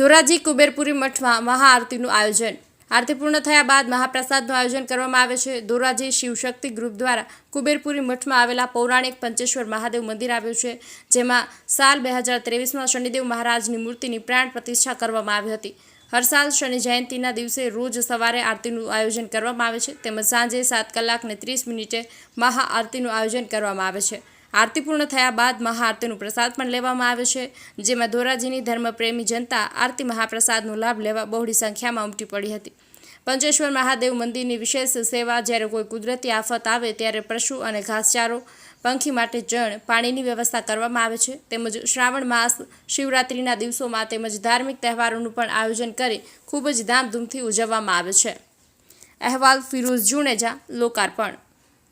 ધોરાજી કુબેરપુરી મઠમાં મહાઆરતીનું આયોજન. આરતી પૂર્ણ થયા બાદ મહાપ્રસાદનું આયોજન કરવામાં આવે છે. ધોરાજી શિવશક્તિ ગ્રુપ દ્વારા કુબેરપુરી મઠમાં આવેલા પૌરાણિક પંચેશ્વર મહાદેવ મંદિર આવ્યું છે, જેમાં સાલ બે હજાર ત્રેવીસમાં શનિદેવ મહારાજની મૂર્તિની પ્રાણ પ્રતિષ્ઠા કરવામાં આવી હતી. હર સાલ શનિ જયંતિના દિવસે રોજ સવારે આરતીનું આયોજન કરવામાં આવે છે, તેમજ સાંજે સાત કલાકને ત્રીસ મિનિટે મહાઆરતીનું આયોજન કરવામાં આવે છે. આરતી પૂર્ણ થયા બાદ મહાઆરતીનું પ્રસાદ પણ લેવામાં આવે છે, જેમાં ધોરાજીની ધર્મપ્રેમી જનતા આરતી મહાપ્રસાદનો લાભ લેવા બહોળી સંખ્યામાં ઉમટી પડી હતી. પંચેશ્વર મહાદેવ મંદિરની વિશેષ સેવા જ્યારે કોઈ કુદરતી આફત આવે ત્યારે પશુ અને ઘાસચારો, પંખી માટે જળ, પાણીની વ્યવસ્થા કરવામાં આવે છે, તેમજ શ્રાવણ માસ, શિવરાત્રિના દિવસોમાં તેમજ ધાર્મિક તહેવારોનું પણ આયોજન કરી ખૂબ જ ધામધૂમથી ઉજવવામાં આવે છે. અહેવાલ ફિરોઝ જુણેજા લોકાર્પણ.